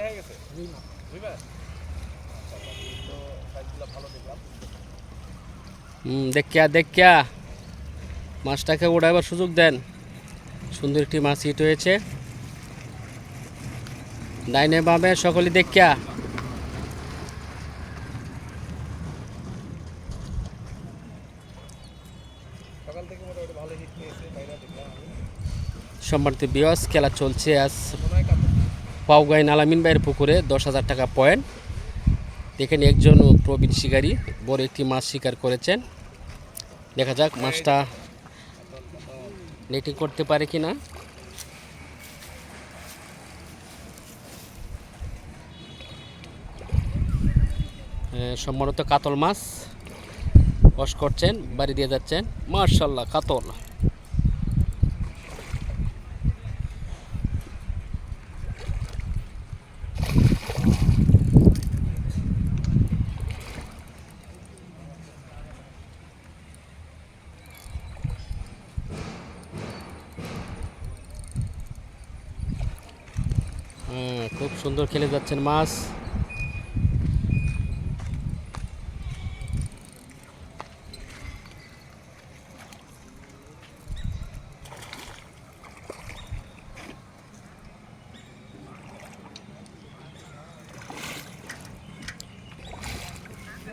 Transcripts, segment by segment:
দেখা গেছে দেখিয়া দেখিয়া মাছটাকে উড়াইবার সুযোগ দেন। সুন্দর একটি মাছ হিট হয়েছে। ডাইনে বামে সকলে দেখিয়া সম্মানিত বিয়স খেলা চলছে আজ। হয় পাউগাই নালামিন বাইয়ের পুকুরে, দশ হাজার টাকা পয়েন্ট। এখানে একজন প্রবীণ শিকারী, বড় একটি মাছ শিকার করেছেন। দেখা যাক মাছটা নেটিং করতে পারে কি না সম্ভবত কাতল মাছ, বস করছেন, বাড়ি দিয়ে যাচ্ছেন। মার্শাল্লাহ কাতল। খুব সুন্দর খেলে যাচ্ছেন মাছ।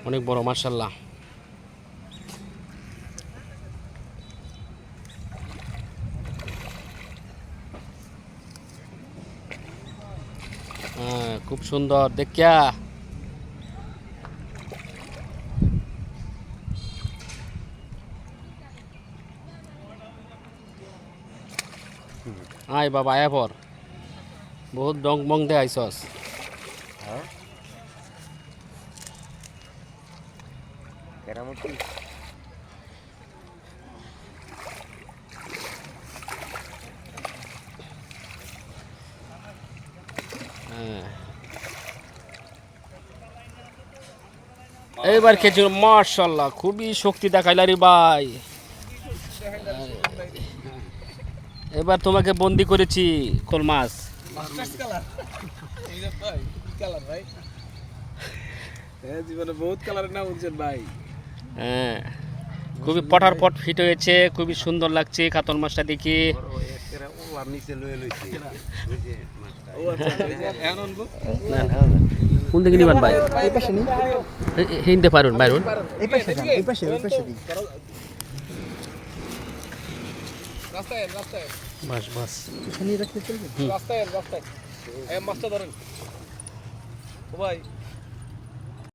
অনেক বড় মার্শাল্লাহ হ্যাঁ খুব সুন্দর। দেখিয়া আয় বাবা, আয়া পর। বহুত ডং বং দে আইসস হ্যাঁ। কেরামতি। এইবার খেয়েছিল মার্শাল্লাহ খুবই শক্তি দেখাইলা রে ভাই। এবার তোমাকে বন্দি করেছি কোল মাছ। হ্যাঁ জীবনে বহুত কালারের নাম ভাই। হ্যাঁ। খুবই পটার পট ফিট হয়েছে খুবই সুন্দর লাগছে কাতল মাছটা দেখি। আচ্ছা কোন দিকে নিবেন ভাই? এই পাশে নেই হিনতে পারুন বাইরুন। এই পাশে এই পাশে ওই পাশে দিন। রাস্তায় রাস্তায় বাস বাস। এখানে রাখতে চলবে রাস্তায় রাস্তায়। এই মাছটা ধরেন। ও ভাই